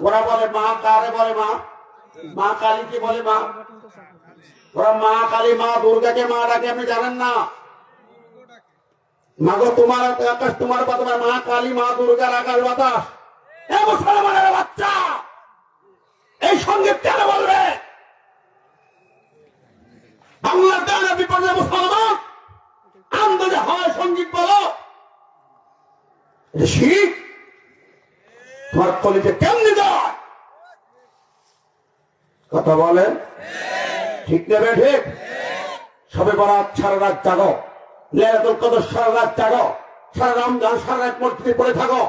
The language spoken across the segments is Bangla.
ওরা বলে মা, কারে বলে মা? মা বলে মা? ওরা মা কালী, মা দুর্গাকে, মা ডাকে, আপনি জানেন না? তোমার আকাশ, তোমার মা কালী, মা দুর্গার আকাশ বাতাস। মুসলমানের বাচ্চা! এই সংগীত কেন বলবে? বাংলার মুসলমান? আন্দাজে হয় সংগীত বলো। শিখ? তোমার কলিতে কেমনি কথা বলেন? ঠিক নেবে ঠিক? সবে বরাত সারা রাত জাগো। লেলাতুল কদর সারা রাত জাগো। সারা রমজান, সারা রাত মসজিদে পড়ে থাকো।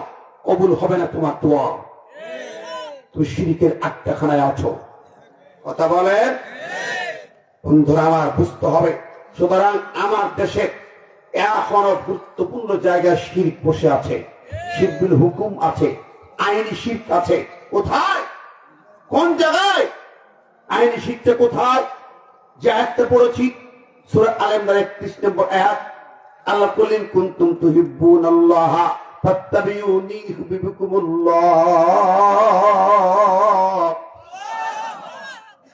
কবুল হবে না তোমার দোয়া। তুমি শিরিকের আটটাখানায় আছো। কথা বলেন? বন্ধুরা, আমার বুঝতে হবে। সুতরাং আমার দেশে এখনও গুরুত্বপূর্ণ জায়গায় শিল্প বসে আছে। শিল্পিল হুকুম আছে। আইনি শিল্প আছে। কোথায়? কোন জায়গায়? আইনি শিক্ষা কোথায়? যে আয়াতটা পড়েছি। সূরা আল ইমরান 31 নম্বর আয়াত। আল্লাহ বলেন কুনতুম তুহিব্বুন আল্লাহ ফাত্তাবিউনি ইউহিব্বুকুমুল্লাহ।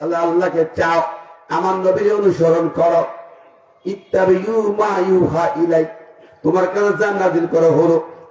আল্লাহ আল্লাহকে চাও, আমার নবীর অনুসরণ করো। ইত্তাবিউ মা ইউহা ইলাই তোমার কাছে যা নাজিল করা হলো।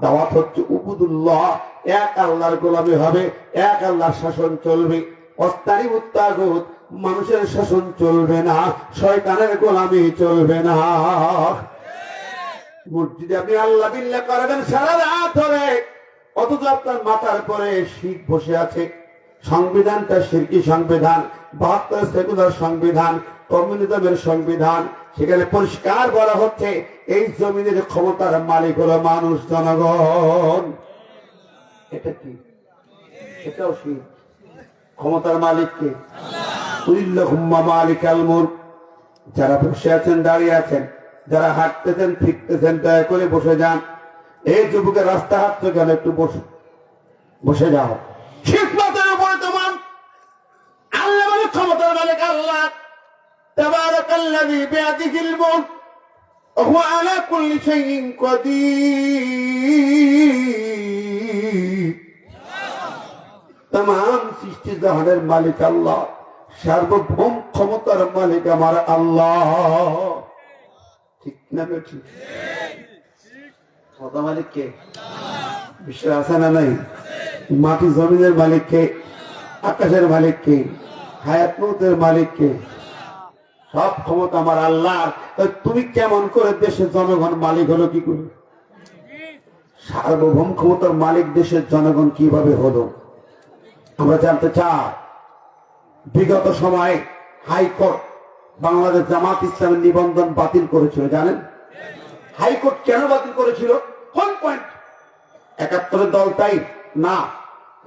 দাওয়াত হচ্ছে উবুদুল্লাহ। এক আল্লাহর গোলামি হবে, এক আল্লাহর শাসন চলবে। অস্তারি উত্তাগুত মানুষের শাসন চলবে না, শয়তানের গোলামি চলবে না। মসজিদে আপনি আল্লাহ বিল্লা করবেন সারা রাত ধরে, অথচ আপনার মাথার পরে শীত বসে আছে। সংবিধানটা শিরকি সংবিধান, বাহাত্তর সেকুলার সংবিধান কমিউনিজমের সংবিধান, সেখানে পরিষ্কার বলা হচ্ছে, এই জমিনের ক্ষমতার মালিক হলো মানুষ, জনগণ। এটা কি? এটাও শির ক্ষমতার মালিককে মালিক আল মুলক। যারা বসে আছেন, দাঁড়িয়ে আছেন, যারা হাঁটতেছেন, ফিরতেছেন, দয়া করে বসে যান। এই যুবকের রাস্তা হাঁটতে গেল একটু বসে বসে যাও। খিদমতের উপরে তোমার আল্লাহ ক্ষমতার মালিক আল্লাহ। تبارك الذي بيده الملك وهو على كل شيء قدير تمام সৃষ্টি জাহানের মালিক আল্লাহ, সার্বভৌম ক্ষমতার মালিক আমার আল্লাহ। ঠিক না বেঠি ক্ষমতা আছে না নাই? মাটি জমিনের মালিক কে? আকাশের মালিক কে? হায়াত মালিক কে? সব ক্ষমতা আমার আল্লাহ তুমি কেমন করে দেশের জনগণ মালিক হলো কি করে? সার্বভৌম ক্ষমতার মালিক দেশের জনগণ কীভাবে হলো? আমরা জানতে চাই, বিগত সময়ে হাইকোর্ট বাংলাদেশ জামাত ইসলামের নিবন্ধন বাতিল করেছিল, জানেন? হাইকোর্ট কেন বাতিল করেছিল? কোন পয়েন্ট একাত্তরের দল তাই না,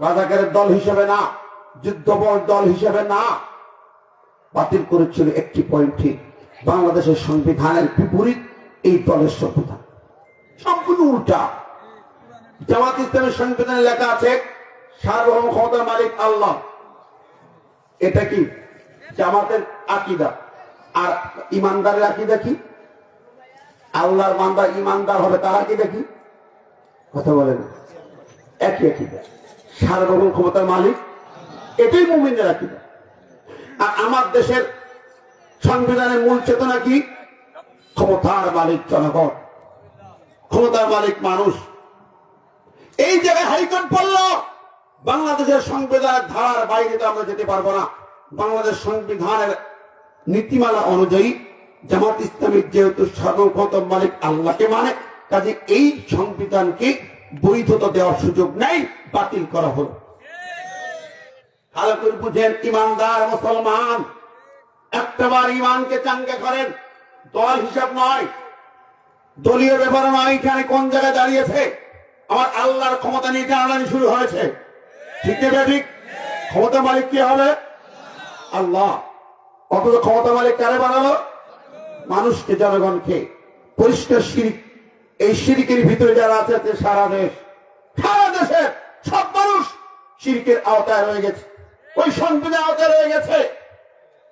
রাজাকারের দল হিসেবে না যুদ্ধবল দল হিসেবে না। বাতিল করেছিল একটি পয়েন্ট ঠিক বাংলাদেশের সংবিধানের বিপরীত এই দলের সংবিধান সম্পূর্ণ উল্টা। জামাত ইসলামের সংবিধানে লেখা আছে, সার্বভৌম ক্ষমতার মালিক আল্লাহ। এটা কি? জামাতের আকিদা। আর ইমানদারের আকিদা কি? আল্লাহর মান্দা ইমানদার হবে, তার আকিদা কি? কথা বলেন। একই আকিদা। সার্বভৌম ক্ষমতার মালিক, এটাই মুমিনের আকিদা। আর আমার দেশের সংবিধানের মূল চেতনা কি? ক্ষমতার মালিক জনগণ। ক্ষমতার মালিক মানুষ। এই জায়গায় হাইকোর্ট বলল, বাংলাদেশের সংবিধানের ধারার বাইরে তো আমরা যেতে পারব না। বাংলাদেশ সংবিধানের নীতিমালা অনুযায়ী জামাত ইসলামের যেহেতু সর্বপ্রথম মালিক আল্লাহকে মানে কাজে এই সংবিধানকে বৈধতা দেওয়ার সুযোগ নেই, বাতিল করা হলো। ভালো করে বুঝেন, ইমানদার মুসলমান। একটাবার ইমানকে চাঙ্গে করেন, দল হিসাব নয়, দলীয় ব্যাপার নয়, এখানে কোন জায়গায় দাঁড়িয়েছে? আমার আল্লাহর ক্ষমতা নিয়ে টানাটানি শুরু হয়েছে। ঠিক না ঠিক ক্ষমতা মালিক কি হবে? আল্লাহ। অথচ ক্ষমতা মালিক কারে বানালো? মানুষকে, জনগণকে। পরিষ্কার শিরিক। এই শিরিকের ভিতরে যারা আছে, সারা দেশ। সারা দেশের সব মানুষ শিরিকের আওতায় রয়ে গেছে। ওই সংবিধান আওতায় রয়ে গেছে।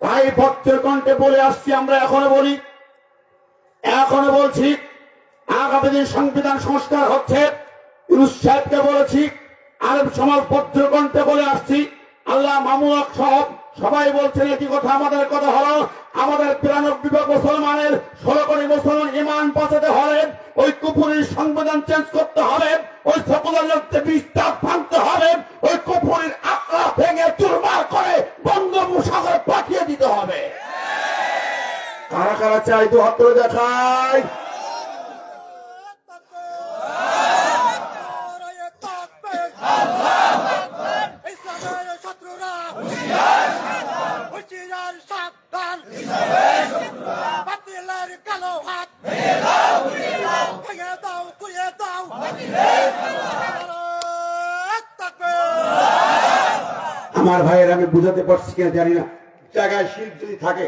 ভাই, ভক্তের কণ্ঠে বলে আসছি, আমরা এখনও বলি, এখনও বলছি, আগামী দিন সংবিধান সংস্কার হচ্ছে। ইউনুস সাহেবকে বলেছি, আরব সমাজ ভদ্রকণ্ঠে বলে আসছি, আল্লাহ মামুলক সহ সবাই বলছেন এটি কথা, আমাদের কথা হলো, আমাদের তিরানব্বই মুসলমানের ষোলো কোটি মুসলমান ইমান বাঁচাতে হলে, ওই কুপুরির সংবিধান চেঞ্জ করতে হবে ওই সকলের লোককে বিস্তার ভাঙতে হবে ওই কুপুরির আকড়া ভেঙে চুরমার করে বঙ্গোপসাগরে পাঠিয়ে দিতে হবে কারা কারা চাই দু হাত তুলে দেখায় ইসলামের শত্রুরা হুশিয়ার সাবধান বাতিলের কালো হাত ভেঙে দাও কুড়িয়ে দাও নারায়ণ তাকবীর। আমার ভাইয়ের আমি বুঝাতে পারছি কিনা জানি না জায়গায় শিল্প যদি থাকে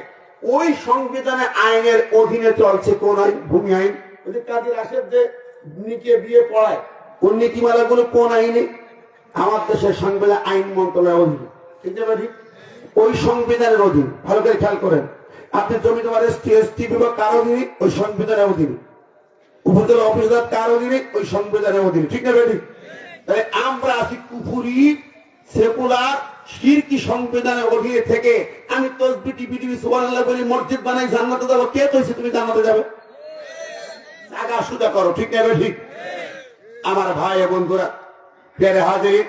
ওই সংবিধানে আইনের অধীনে চলছে কোন আইন? ভূমি আইন। ওই যে কাজের আসের যে নিকে বিয়ে পড়ায় কোন নীতিমালাগুলো কোন আইনে? আমার দেশের সংবিধান আইন মন্ত্রণালয়ের অধীনে। ঠিক? ওই সংবিধানের অধীন। ভালো করে খেয়াল করেন। আপনি জমি তোমার এসটি এসটি বিভাগ কার অধীনে? ওই সংবিধানের অধীনে। উপজেলা অফিসার কার অধীনে? ওই সংবিধানের অধীনে। ঠিক না বেটি তাহলে আমরা আছি কুফুরি, সেকুলার শিরকি সংবিধানের অধীনে থেকে আমি তসবি, টিভি টিভি, সুবহানাল্লাহ বলি, মসজিদ বানাই, জান্নাতে যাব। কে কইছে তুমি জান্নাতে যাবে? টাকা সুদা করো, ঠিক না ঠিক আমার ভাই বন্ধুরা পেরে হাজির।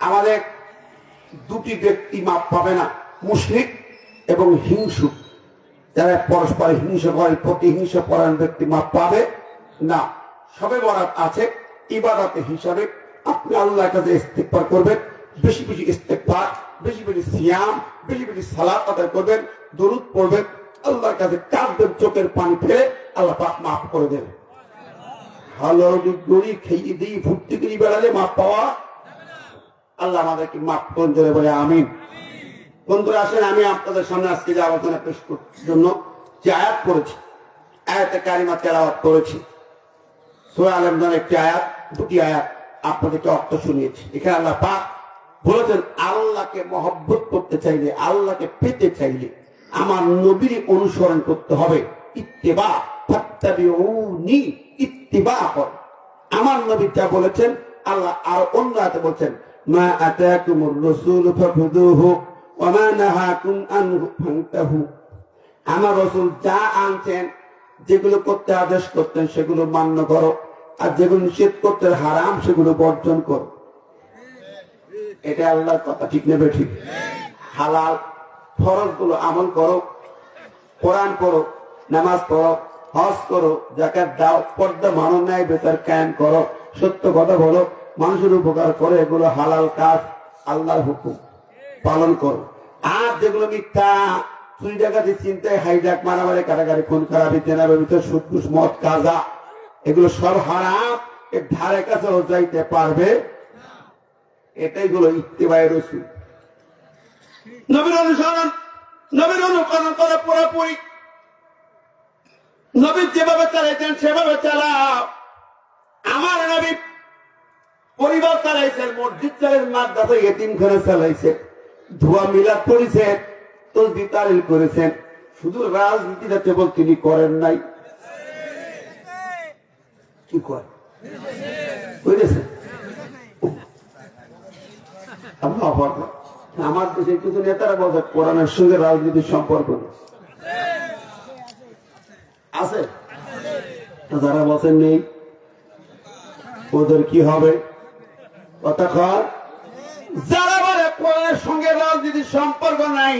আমাদের দুটি ব্যক্তি মাপ পাবে না, মুশরিক এবং হিংসুক। যারা পরস্পর হিংসা করে প্রতিহিংসা পরায়ণ ব্যক্তি মাপ পাবে না। সবে বরাত আছে ইবাদতে হিসাবে আপনি আল্লাহর কাছে ইস্তেকবার করবেন। বেশি বেশি ইস্তেকবার বেশি বেশি সিয়াম, বেশি বেশি সালাত আদায় করবেন, দরুদ পড়বেন, আল্লাহর কাছে কাঁদবেন, চোখের পানি ফেলে আল্লাহ পাক মাফ করে দেবে ভালো দড়ি খেয়ে দিয়ে ফুটতে গিয়ে বেড়ালে মাপ পাওয়া আল্লাহ আমাদেরকে মাফ করুন, জোরে বলে আমিন। বন্ধুরা আসেন, আমি আপনাদের সামনে আজকে যে আলোচনা পেশ করার জন্য যে আয়াত করেছি আয়াতে কারিমা তেলাওয়াত করেছি। সোয়া আলমদান একটি আয়াত, দুটি আয়াত আপনাদেরকে অর্থ শুনিয়েছি। এখানে আল্লাহ পাক বলেছেন, আল্লাহকে মহব্বত করতে চাইলে, আল্লাহকে পেতে চাইলে আমার নবীর অনুসরণ করতে হবে। ইত্তেবা আমার নবী যা বলেছেন, আল্লাহ আর অন্য আয়াতে বলছেন, মা আতাকুমুর রাসূল ওয়া মা নাহাকুম আনহু ফান্তাহু। আমার রসুল যা আনছেন, যেগুলো করতে আদেশ করতেন, সেগুলো মান্য করো। আর যেগুলো নিষেধ করতে হারাম, সেগুলো বর্জন করো। এটা আল্লাহর কথা, ঠিক নেবে ঠিক? হালাল ফরজগুলো আমল করো, কোরআন করো নামাজ পড়ো, হজ করো জাকাত দাও, পর্দা মানো, ন্যায় বেতার কায়েম করো, সত্য কথা বলো, মানুষের উপকার করো, এগুলো হালাল কাজ, আল্লাহর হুকুম, পালন করো। আর যেগুলো মিথ্যা, চুরি ডাকাতি চিন্তায় হাইজাক মারামারি, কারাগারি খুন, খারাপি তেনাবে ভিতর সুদকুস মদ, কাজা, এগুলো সব হারাম, এর ধারে কাছে যাইতে পারবে এটাই গুলো ইত্তেবায় রসুল নবীর অনুসরণ, নবীর অনুকরণ করে পুরোপুরি। নবী যেভাবে চালাইছেন, সেভাবে চালাও। আমার নবী পরিবার চালাইছেন, মসজিদ চালাইছেন মাদ্রাসা এতিমখানা চালাইছে, ধোয়া মিলাদ করেছেন তসবি তালিল করেছেন। শুধু রাজনীতিটা কেবল তিনি করেন নাই। কি করেন বুঝেছেন? আমার দেশে কিছু নেতারা বলছে, কোরআনের সঙ্গে রাজনীতির সম্পর্ক আছে? যারা বলছেন নেই, ওদের কি হবে? কথা কর যারা বলে কোরআনের সঙ্গে রাজনীতির সম্পর্ক নাই,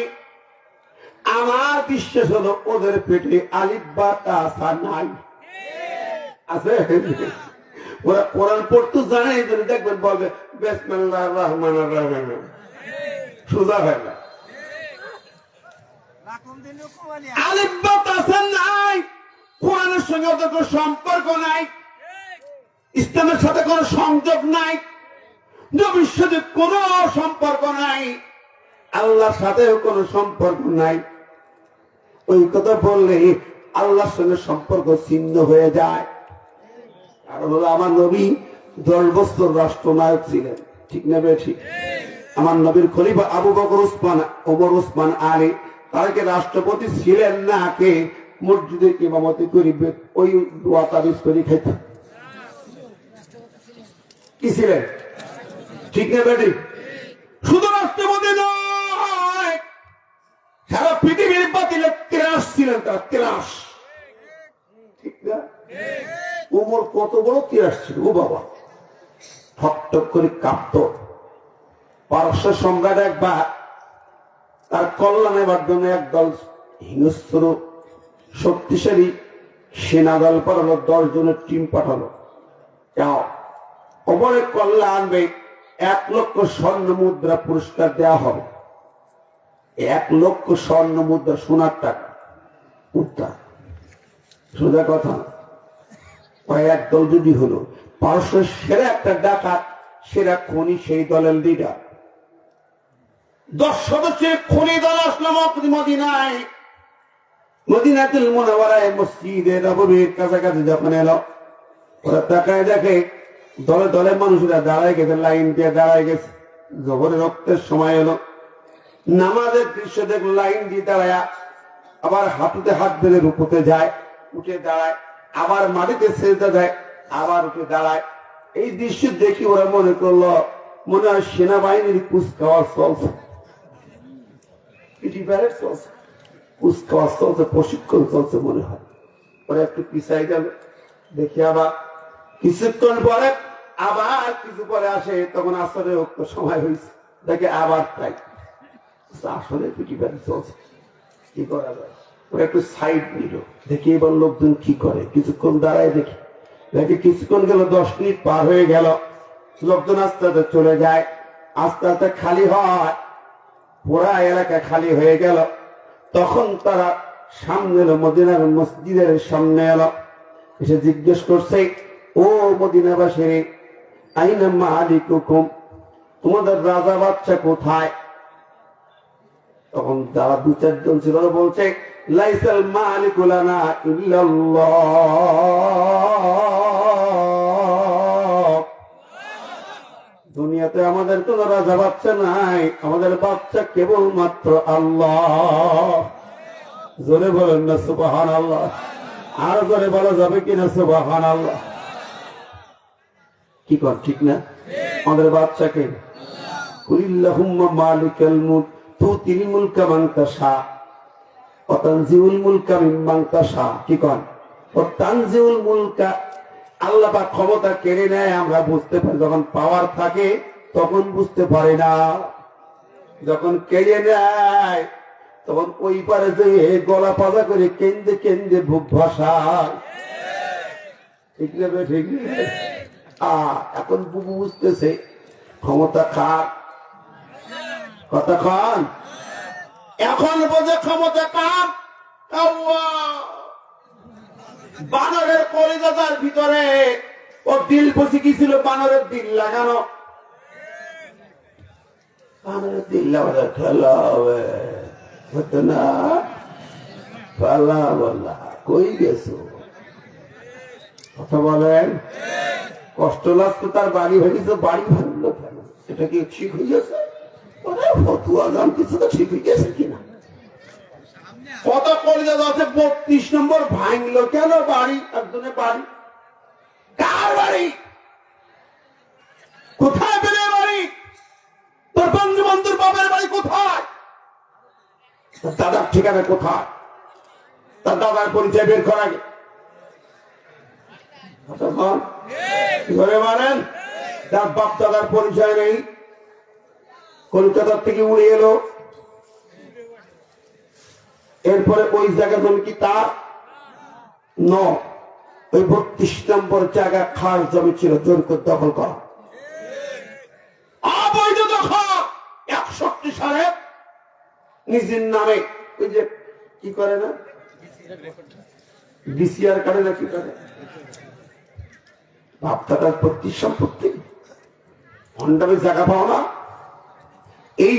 আমার বিশ্বাস হলো ওদের পেটে আলিফ বা তাসা নাই। আছে? ওরা কোরআন পড়তে, জানে দেখবেন বলবে, বেসমিল্লাহ, রহমান না। সম্পর্ক নাই। ইসলামের সাথে কোনো সংযোগ নাই। নবীর সাথে কোনো সম্পর্ক নাই। আল্লাহর সাথেও কোনো সম্পর্ক নাই। ওই কথা বললে আল্লাহর সঙ্গে সম্পর্ক ছিন্ন হয়ে যায়। কারণ হলো আমার নবী দশ বছর রাষ্ট্রনায়ক ছিলেন। ঠিক না বে ঠিক? আমার নবীর খলিফা আবু বকর উসমান ওমর উসমান আলী তাকে রাষ্ট্রপতি ছিলেন না কে? মসজিদে ইমামতি করিবে? ওই দোয়া তাবিজ করে খেত কি ছিলেন? ঠিক না বেটি শুধু রাষ্ট্রপতি নয়, সারা পৃথিবীর বাতিলে ছিলেন তারা ঠিক না? ওমর কত বড় ত্রাস ছিল ও বাবা। ঠক ঠক করে কাঁপত। পারস্য সম্রাট একবার তার কল্যাণের জন্য একদল হিংস্র, শক্তিশালী সেনা দল পাঠালো দশ জনের টিম পাঠালো। যাও। অমরের কল্যাণ আনবে এক লক্ষ স্বর্ণ মুদ্রা পুরস্কার দেওয়া হবে। এক লক্ষ স্বর্ণ মুদ্রা, সোনার টাকা উত্তর সোজা কথা। এক দল যদি হলো পারস্যের সেরা একটা ডাকাত, সেরা খনি সেই দলের লিডার দশ সদস্যের খনি দল আসলো মক- মদিনায়। মদিনাতুল মুনাওয়ারায় মসজিদে নববীর কাছাকাছি যখন এলো, ওরা তাকায় দেখে দলে দলে মানুষরা দাঁড়ায় গেছে, লাইন দিয়ে দাঁড়ায় গেছে। যখন রক্তের সময় এলো। নামাজের দৃশ্য দেখল, লাইন দিয়ে দাঁড়ায়। আবার হাঁটুতে হাত বেঁধে রুকুতে যায়, উঠে দাঁড়ায়। আবার মাটিতে সেজদা দেয়, আবার উঠে দাঁড়ায়। এই দৃশ্য দেখি ওরা মনে করল, মনে হয় সেনাবাহিনীর কুচকাওয়াজ পিটি চলছে। প্রশিক্ষণ চলছে মনে হয়। ওরা একটু পিছাই গেল, দেখি আবার। কিছুক্ষণ পরে, আবার কিছু পরে আসে, তখন আসলে উক্ত সময় হয়েছে। দেখে আবার তাই। আসলে পিটি প্যারেড চলছে। কি করা যায়? ওরা একটু সাইড নিল। দেখি এবার লোকজন কি করে। কিছুক্ষণ দাঁড়ায় দেখি। দেখি কিছুক্ষণ গেল, দশ মিনিট পার হয়ে গেল। লোকজন আস্তে আস্তে চলে যায়। আস্তে আস্তে খালি হয়। পুরা এলাকা খালি হয়ে গেল। তখন তারা সামনে এলো, মদিনার মসজিদের সামনে এলো। এসে জিজ্ঞেস করছে, ও মদিনাবাসী আইনা মালিক হুকুম তোমাদের রাজা বাচ্চা কোথায়? তখন যারা দু চারজন ছিল, বলছে লাইসাল মালিকুলানা ইল্লাল্লাহ। দুনিয়াতে আমাদের কোন রাজা বাচ্চা নাই, আমাদের বাচ্চা কেবল আল্লাহ। জোরে বলেন না সুবাহান আল্লাহ আর জোরে বলা যাবে কিনা সুবাহান আল্লাহ কি কর, ঠিক না? আমাদের বাচ্চাকে। কুলিল্লাহুম্মা মালিকাল মুলক তুতিল মুলকা মান তাশা। ক্ষমতা কেড়ে নেয়, আমরা বুঝতে পারি যখন পাওয়ার থাকে, তখন বুঝতে না। যখন কেড়ে নেয়, তখন ওই পারে যে গলা পাজা করে কেন্দ্রে কেন্দ্রে বুক ভাসায়। ঠিক নেবে ঠিক এখন বুঝতেছে, ক্ষমতা খাক কথা খান এখন বোঝে ক্ষমতা কার? বানরের কলিজাতার ভিতরে ও দিল বসে কি ছিল বানরের দিল লাগানো কষ্ট লাগতো তার বাড়ি ভেঙেছে, বাড়ি ভাঙলো কেন? এটা কি ঠিক হয়ে গেছে? ওরে ফতুয়া কলিজা আছে বত্রিশ নম্বর ভাঙলো কেন বাড়ি? একজনের বাড়ি। কার বাড়ি? কোথায় পেলে বাড়ি? তোর বন্ধু বন্ধুর বাবার বাড়ি কোথায়? দাদার ঠিকানা কোথায়? তার দাদার পরিচয় বের করা আগে। কথা বল। কি করে মানেন তার বাপ দাদার পরিচয় নেই। কলকাতার থেকে উড়ে এলো। এরপরে ওই জায়গা জমি কি তার ন। ওই বত্রিশ নম্বর জায়গা খাস জমি ছিল, জোর করে দখল করা। অবৈধ দখল। একষট্টি সালে নিজের নামে, ওই যে কি করে না? বিসিআর কার্ডে না কি করে? বাপদাদার প্রতি সম্পত্তি। ভণ্ডামের জায়গা পাও না। এই